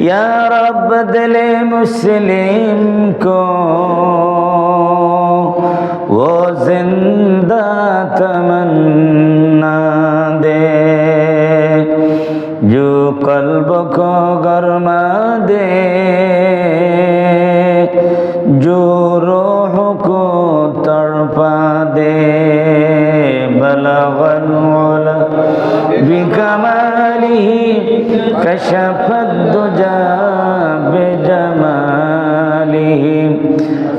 یا رب دل مسلم کو وہ زندہ تمنا دے جو قلب کو گرما دے جو روح کو تڑپا دے بلغ العلا بکمالہ كشف الدجى بجماله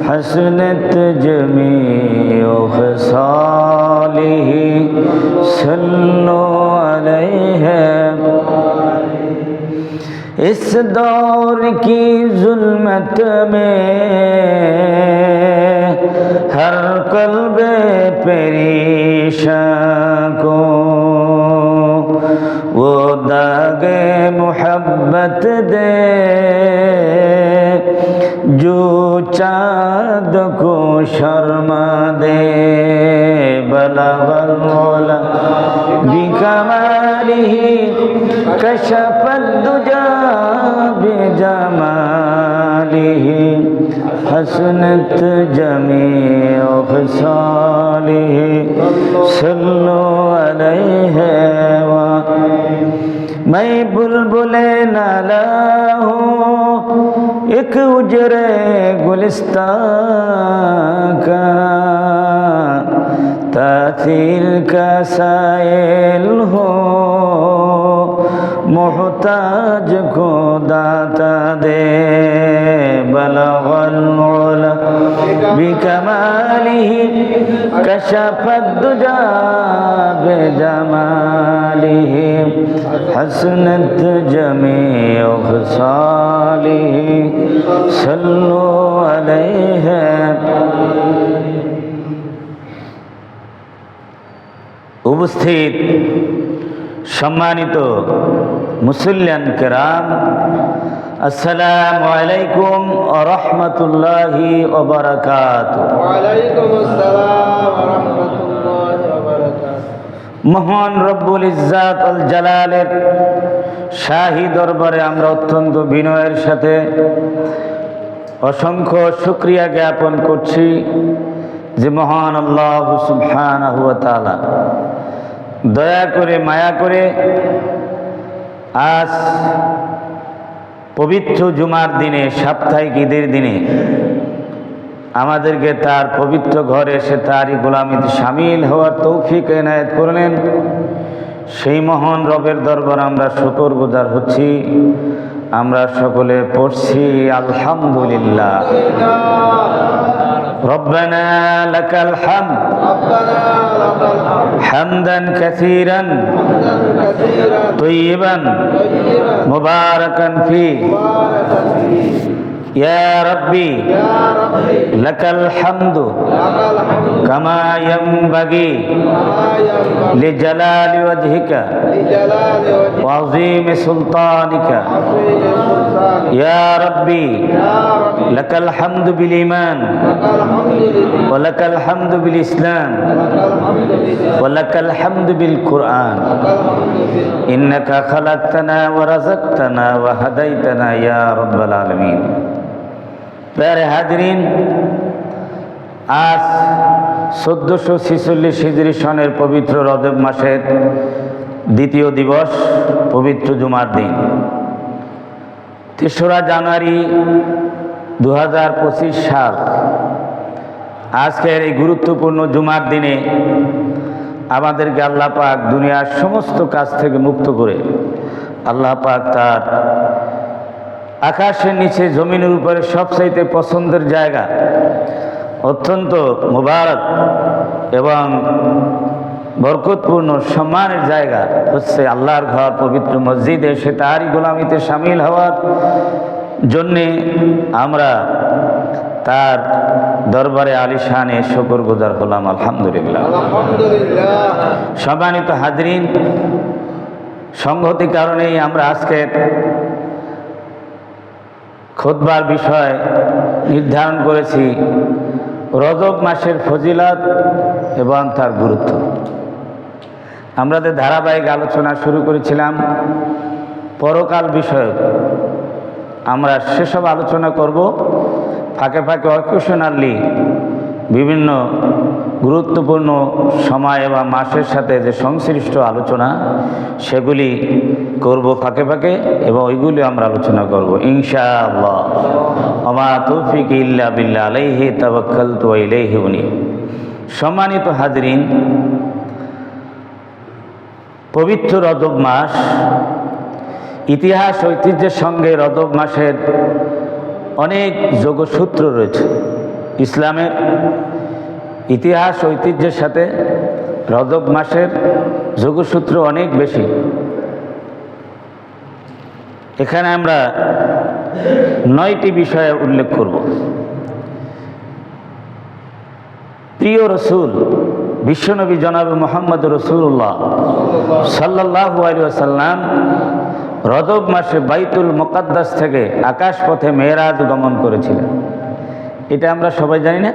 حسنت جميع خصاله صلوا عليه اس دور کی ظلمت میں ہر قلب پری شرما دے بلغ العلا بکماله کشف الدجا بجماله حسنت جميع خصاله صلوا عليه میں بلبل نالا एक उजरे गुलिस्तान का तासीर का साइल हो मोहताज को दाता दे بكماله كشف الدجى بجماله حسنت جميع خصاله صلوا عليه উপস্থিত সম্মানিত মুসল্লান কেরাম আসসালামু আলাইকুম রহমতুল্লাহি ওবরাকাত মহান রব্বুল ইজ্জাত আল জালালের শাহী দরবারে আমরা অত্যন্ত বিনয়ের সাথে অসংখ্য শুক্রিয়া জ্ঞাপন করছি যে মহান আল্লাহ সুবহানাহু ওয়া দয়া করে মায়া করে আজ পবিত্র জুমার দিনে, সাপ্তাহিক ঈদের দিনে আমাদেরকে তার পবিত্র ঘরে এসে তারই গোলামিতে সামিল হওয়ার তৌফিক এনায়ত করলেন। সেই মহান রবের দরবার আমরা শুকর গুজার হচ্ছি। আমরা সকলে পড়ছি, আলহামদুলিল্লাহ। রব্বানা লাকাল হামদ। রব্বানা حمدا كثيرا كثيرا طيبا طيبا مباركا فيه مباركا فيه يا ربي يا ربي لك الحمد لك الحمد كما ينبغي كما ينبغي لجلال وجهك لجلال وجهك وعظيم سلطانك وعظيم سلطانك يا ربي يا ربي لك الحمد بالإيمان لك الحمد لله ولك الحمد بالإسلام لك الحمد لله ولك الحمد بالقرآن لك الحمد لله إنك خلقتنا ورزقتنا وهديتنا يا رب العالمين প্যারে হাজরিন আজ চোদ্দোশো ছিচল্লিশ হিজরি সনের পবিত্র রজব মাসের দ্বিতীয় দিবস, পবিত্র জুমার দিন। তেসরা জানুয়ারি দু হাজার পঁচিশ সাল, আজকের এই গুরুত্বপূর্ণ জুমার দিনে আমাদেরকে আল্লাহ পাক দুনিয়ার সমস্ত কাজ থেকে মুক্ত করে, আল্লাহ পাক তার আকাশের নিচে জমিনের উপরে সবচাইতে পছন্দের জায়গা অত্যন্ত মোবারক এবং বরকতপূর্ণ সম্মানের জায়গা। হচ্ছে আল্লাহর ঘর পবিত্র মসজিদে সে তারই গোলামিতে সামিল হওয়ার জন্যে আমরা তার দরবারে আলিশানে শকর গুজার হলাম আলহামদুলিল্লাহ। আলহামদুলিল্লাহ। সম্মানিত হাজরিন সংহতি কারণেই আমরা আজকে খোদবার বিষয় নির্ধারণ করেছি। রজব মাসের ফজিলত এবং তার গুরুত্ব। আমরা যে ধারাবাহিক আলোচনা শুরু করেছিলাম, পরকাল বিষয়ক, আমরা সেসব আলোচনা করব। ফাঁকে ফাঁকে অকেশনালি বিভিন্ন গুরুত্বপূর্ণ সময় এবং মাসের সাথে যে সংশ্লিষ্ট আলোচনা, সেগুলি করব ফাঁকে ফাঁকে এবং ওইগুলি আমরা আলোচনা করব। ইনশাআল্লাহ। ইল্লা বিল্লা উনি সম্মানিত হাজরিন, পবিত্র রজব মাস, ইতিহাস ঐতিহ্যের সঙ্গে রজব মাসের অনেক যোগসূত্র রয়েছে। ইসলামের ইতিহাস ঐতিহ্যের সাথে রজব মাসের যোগসূত্র অনেক বেশি। এখানে আমরা নয়টি বিষয়ে উল্লেখ করব। প্রিয় রসুল, বিশ্বনবী জনাব মোহাম্মদ রসুল্লাহ সাল্লাহ আসাল্লাম রজব মাসে বাইতুল মোকাদ্দাস থেকে আকাশ পথে মেয়েরাজ গমন করেছিলেন। এটা আমরা সবাই জানি না?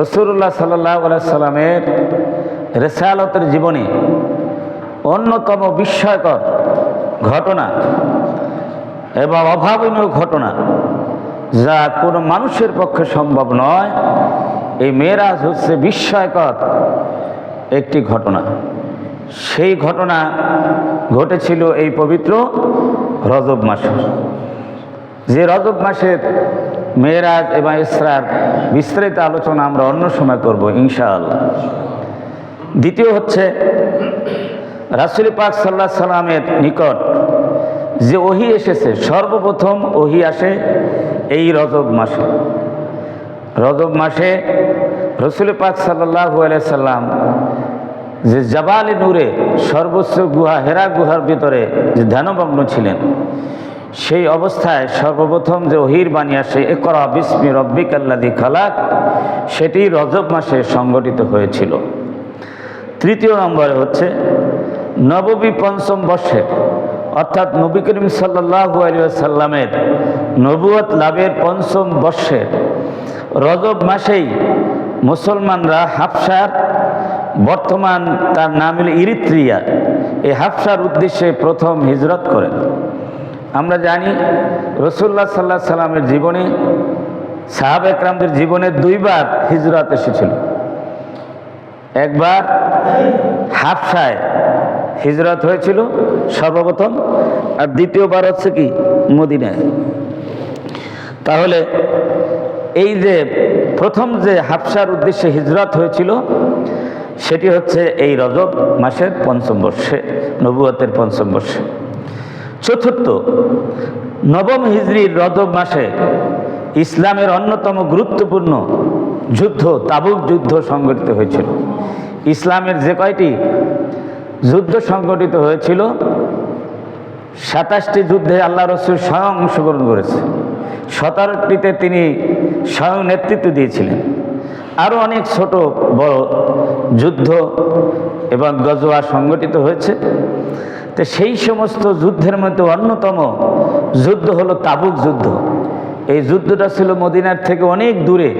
রসুল্লাহ সাল্লাহ সাল্লামের রেসালতের জীবনে অন্যতম বিস্ময়কর ঘটনা এবং অভাবনীয় ঘটনা, যা কোনো মানুষের পক্ষে সম্ভব নয়। এই মেয়েরাজ হচ্ছে বিস্ময়কর একটি ঘটনা। সেই ঘটনা ঘটেছিল এই পবিত্র রজব মাসে। যে রজব মাসের মেয়েরাজ এবং ইসরার বিস্তারিত আলোচনা আমরা অন্য সময় করব, ইনশাআল্লাহ। দ্বিতীয় হচ্ছে, রাসুল পাক সাল্লাহ সাল্লামের নিকট যে ওহি এসেছে, সর্বপ্রথম ওহি আসে এই রজব মাসে। রজব মাসে রসুল পাক সাল্লাহ সাল্লাম যে জাবালি নূরে সর্বোচ্চ গুহা, হেরা গুহার ভিতরে যে ধ্যানমগ্ন ছিলেন, সেই অবস্থায় সর্বপ্রথম যে ওহির বাণী আসে একরা বিস্মি রব্বিক আল্লাদি খালাক, সেটি রজব মাসে সংগঠিত হয়েছিল। তৃতীয় নম্বরে হচ্ছে নববী পঞ্চম বর্ষে অর্থাৎ নবী করিম সাল্লাহ সাল্লামের নবুয়ত লাভের পঞ্চম বর্ষে রজব মাসেই মুসলমানরা হাফসার, বর্তমান তার নাম হল ইরিত্রিয়া। এই হাফসার উদ্দেশ্যে প্রথম হিজরত করেন। আমরা জানি রসুল্লাহ সাল্লাহ সাল্লামের জীবনে, সাহাব একরামদের জীবনে দুইবার হিজরত এসেছিল। একবার হাফসায় হিজরত হয়েছিল সর্বপ্রথম, আর দ্বিতীয়বার হচ্ছে কি মদিনায়। তাহলে এই যে প্রথম যে হাফসার উদ্দেশ্যে হিজরত হয়েছিল, সেটি হচ্ছে এই রজব মাসের পঞ্চম বর্ষে, নবুয়তের পঞ্চম বর্ষে। চতুর্থ, নবম হিজরির রজব মাসে ইসলামের অন্যতম গুরুত্বপূর্ণ যুদ্ধ, তাবুক যুদ্ধ সংগঠিত হয়েছিল। ইসলামের যে কয়টি যুদ্ধ সংগঠিত হয়েছিল। সাতাশটি যুদ্ধে আল্লাহ রসুল স্বয়ং অংশগ্রহণ করেছে। সতেরোটিতে তিনি স্বয়ং নেতৃত্ব দিয়েছিলেন। আরও অনেক ছোট বড় যুদ্ধ এবং গজোয়া সংগঠিত হয়েছে। তো সেই সমস্ত যুদ্ধের মধ্যে অন্যতম যুদ্ধ হলো তাবুক যুদ্ধ। এই যুদ্ধটা ছিল মদিনার থেকে অনেক দূরে।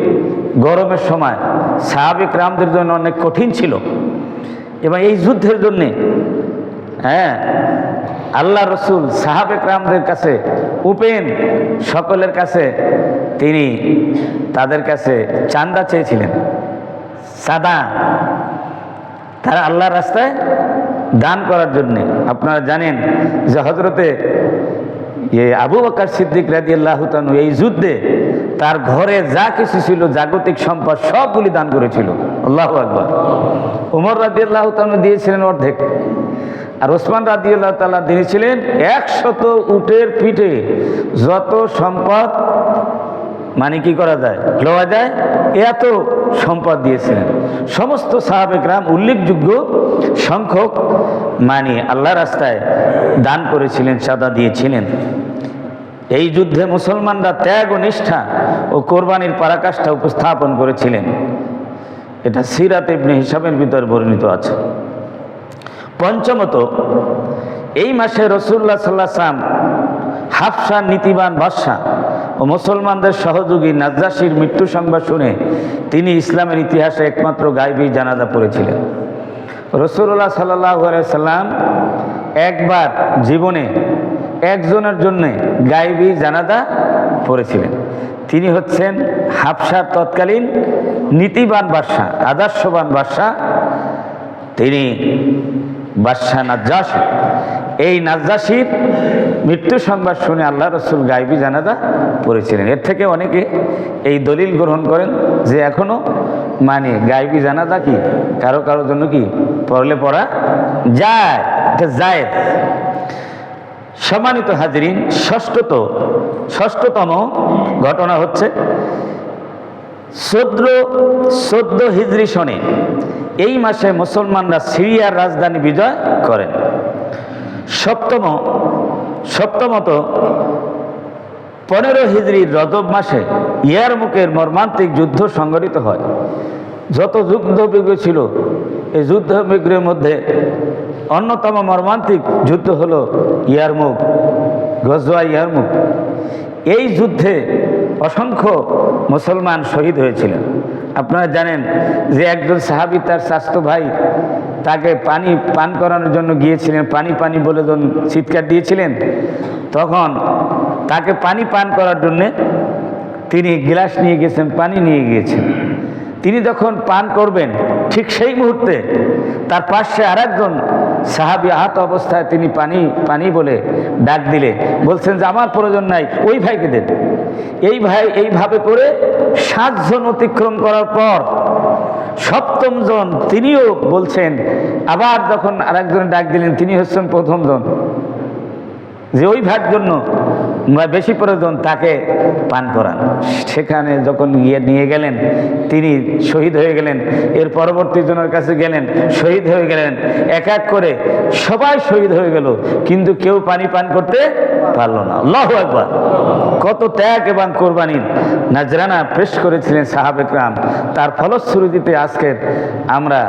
গরমের সময় সাহাবিক রামদের জন্য অনেক কঠিন ছিল। এবং এই যুদ্ধের জন্যে হ্যাঁ আল্লাহ রসুল সাহাবেক রামদের কাছে উপেন সকলের কাছে তিনি তাদের কাছে চান্দা চেয়েছিলেন। সাদা তারা আল্লাহর রাস্তায় দান করার জন্যে। আপনারা জানেন যে হজরতে আবু বকার সিদ্দিক রাজি আল্লাহ এই যুদ্ধে তার ঘরে যা কিছু ছিল, জাগতিক সম্পদ সবগুলি দান করেছিল। আল্লাহ আকবর। উমর রাজি আল্লাহ দিয়েছিলেন অর্ধেক। আর ওসমান রাজি আল্লাহ তালা দিয়েছিলেন একশত উটের পিঠে। যত সম্পদ মানে কি করা যায়? লওয়া যায়, এত সম্পদ দিয়েছিলেন। সমস্ত সাহাবেকরাম উল্লেখযোগ্য সংখ্যক মানে আল্লাহ রাস্তায় দান করেছিলেন সাদা দিয়েছিলেন। এই যুদ্ধে মুসলমানরা ত্যাগ ও নিষ্ঠা ও কোরবানির পরাকাষ্ঠা উপস্থাপন করেছিলেন। এটা সিরাত ইবনে হিসাবের ভিতর বর্ণিত আছে। পঞ্চমত, এই মাসে রসুল্লাহ সাল্লাহ সাম হাফসা, নীতিবান বাদশাহ ও মুসলমানদের সহযোগী নাজ্জাসির মৃত্যু সংবাদ শুনে তিনি ইসলামের ইতিহাসে একমাত্র গাইবী জানাজা পড়েছিলেন। রসুল্লাহ সাল্লাহ সাল্লাম একবার জীবনে একজনের জন্য গাইবি জানাদা পড়েছিলেন। তিনি হচ্ছেন হাফসার তৎকালীন নীতিবান বাদশাহ, আদর্শবান বাদশাহ। তিনি বাদশাহ নাজ্জাসী। এই নাজ্জাসীর মৃত্যু সংবাদ শুনে আল্লাহ রসুল গাইবি জানাজা পড়েছিলেন। এর থেকে অনেকে এই দলিল গ্রহণ করেন যে এখনও মানে গাইবি জানাজা কি? কারও কারোর জন্য কি পড়লে পড়া যায়? এটা যায় সম্মানিত হাজরিন, ষষ্ঠত, ষষ্ঠতম ঘটনা হচ্ছে চোদ্দ চোদ্দ হিজরি সনে এই মাসে মুসলমানরা সিরিয়ার রাজধানী বিজয় করেন। সপ্তম, সপ্তমত পনেরো হিজড়ির রজব মাসে ইয়ারমুকের মর্মান্তিক যুদ্ধ সংঘটিত হয়। যত যুদ্ধবিগ্র ছিল, এই যুদ্ধবিগ্রহের মধ্যে অন্যতম মর্মান্তিক যুদ্ধ হলো ইয়ারমুক গজওয়া ইয়ারমুক এই যুদ্ধে অসংখ্য মুসলমান শহীদ হয়েছিলেন। আপনারা জানেন যে একজন সাহাবি তার স্বাস্থ্য ভাই তাকে পানি পান করানোর জন্য গিয়েছিলেন, পানি পানি বলে যখন চিৎকার দিয়েছিলেন, তখন তাকে পানি পান করার জন্যে তিনি গ্লাস নিয়ে গেছেন, পানি নিয়ে গিয়েছেন। তিনি যখন পান করবেন, ঠিক সেই মুহূর্তে তার পাশে আরেকজন সাহাবি আহত অবস্থায় তিনি পানি পানি বলে ডাক দিলে। বলছেন যে, আমার প্রয়োজন নাই, ওই ভাইকে দেন। এই ভাই এইভাবে করে সাতজন অতিক্রম করার পর সপ্তম জন, তিনিও বলছেন, আবার যখন আরেকজন ডাক দিলেন, তিনি হচ্ছেন প্রথম জন। যে ওই ভাগ জন্য বেশি প্রয়োজন তাকে পান করান সেখানে যখন গিয়ে নিয়ে গেলেন, তিনি শহীদ হয়ে গেলেন, এর পরবর্তী জনের কাছে গেলেন, শহীদ হয়ে গেলেন। এক এক করে সবাই শহীদ হয়ে গেল, কিন্তু কেউ পানি পান করতে পারল না। আল্লাহ একবার কত ত্যাগ এবং কোরবানির নাজরানা পেশ করেছিলেন সাহাবেকরাম তার ফলশ্রুতিতে আজকের আমরা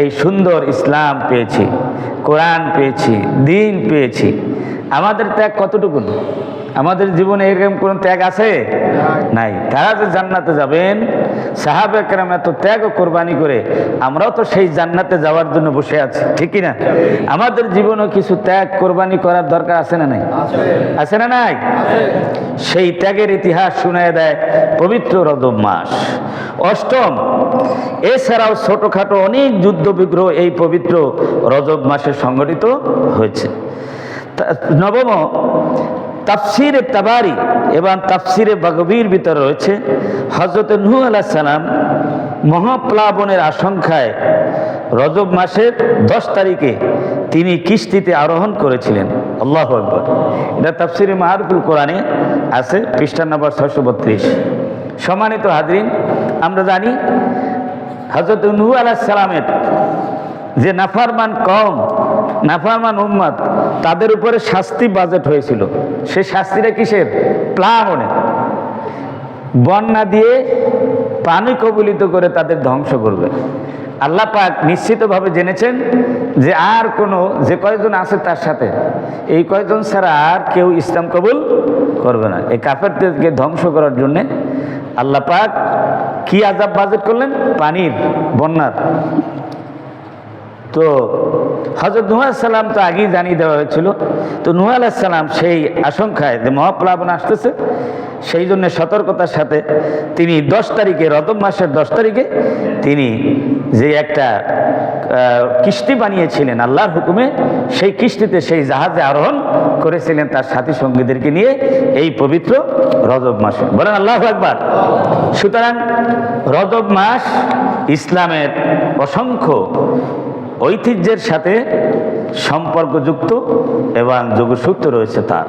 এই সুন্দর ইসলাম পেয়েছি, কোরআন পেয়েছি, দিন পেয়েছি। আমাদের ত্যাগ কতটুকু? আমাদের জীবনে এরকম কোন ত্যাগ আছে? নাই। তারা যে জান্নাতে যাবেন, সাহাব একরাম এত ত্যাগ ও কোরবানি করে, আমরাও তো সেই জান্নাতে যাওয়ার জন্য বসে আছি ঠিকই না আমাদের জীবনেও কিছু ত্যাগ, কোরবানি করার দরকার আছে না নাই? আছে না নাই? সেই ত্যাগের ইতিহাস শুনে দেয় পবিত্র রজব মাস। অষ্টম, এছাড়াও ছোটোখাটো অনেক যুদ্ধ বিগ্রহ এই পবিত্র রজব মাসে সংগঠিত হয়েছে। নবম তাফসিরে তাবারি এবং তাফসিরে বাগবীর ভিতরে রয়েছে। হজরত নূহ আলাহ সালাম মহাপ্লাবনের আশঙ্কায় রজব মাসের দশ তারিখে তিনি কিস্তিতে আরোহণ করেছিলেন। আল্লাহ আকবর। এটা তাফসিরে মাহারুল কোরআনে আছে, পৃষ্ঠা নম্বর ছয়শো বত্রিশ। সম্মানিত হাজরিন, আমরা জানি হজরত নূহ আলাহ সালামের যে নাফারমান কম নাফারমান উম্মাদ, তাদের উপরে শাস্তি বাজেট হয়েছিল। সে শাস্তিটা কিসের? প্লাবনে। বন্যা দিয়ে পানি কবলিত করে তাদের ধ্বংস করবে। আল্লাহ পাক নিশ্চিতভাবে জেনেছেন যে আর কোনো, যে কয়জন আছে তার সাথে, এই কয়জন ছাড়া আর কেউ ইসলাম কবুল করবে না। এই কাফেরদেরকে ধ্বংস করার জন্যে আল্লাহ পাক কি আজাব বাজেট করলেন? পানির, বন্যার। তো হজরত নুহ সাল্লাম তো আগেই জানিয়ে দেওয়া হয়েছিল। তো নুহ সালাম সেই আশঙ্কায় যে মহাপ্লাবন আসতেছে, সেই জন্য সতর্কতার সাথে তিনি দশ তারিখে রতম মাসের দশ তারিখে তিনি যে একটা কিস্তি বানিয়েছিলেন আল্লাহর হুকুমে, সেই কিস্তিতে সেই জাহাজে আরোহণ করেছিলেন তার সাথী সঙ্গীদেরকে নিয়ে এই পবিত্র রজব মাসে। বলেন আল্লাহ একবার সুতরাং রজব মাস ইসলামের অসংখ্য ঐতিহ্যের সাথে সম্পর্কযুক্ত এবং যোগসূত্র রয়েছে তার।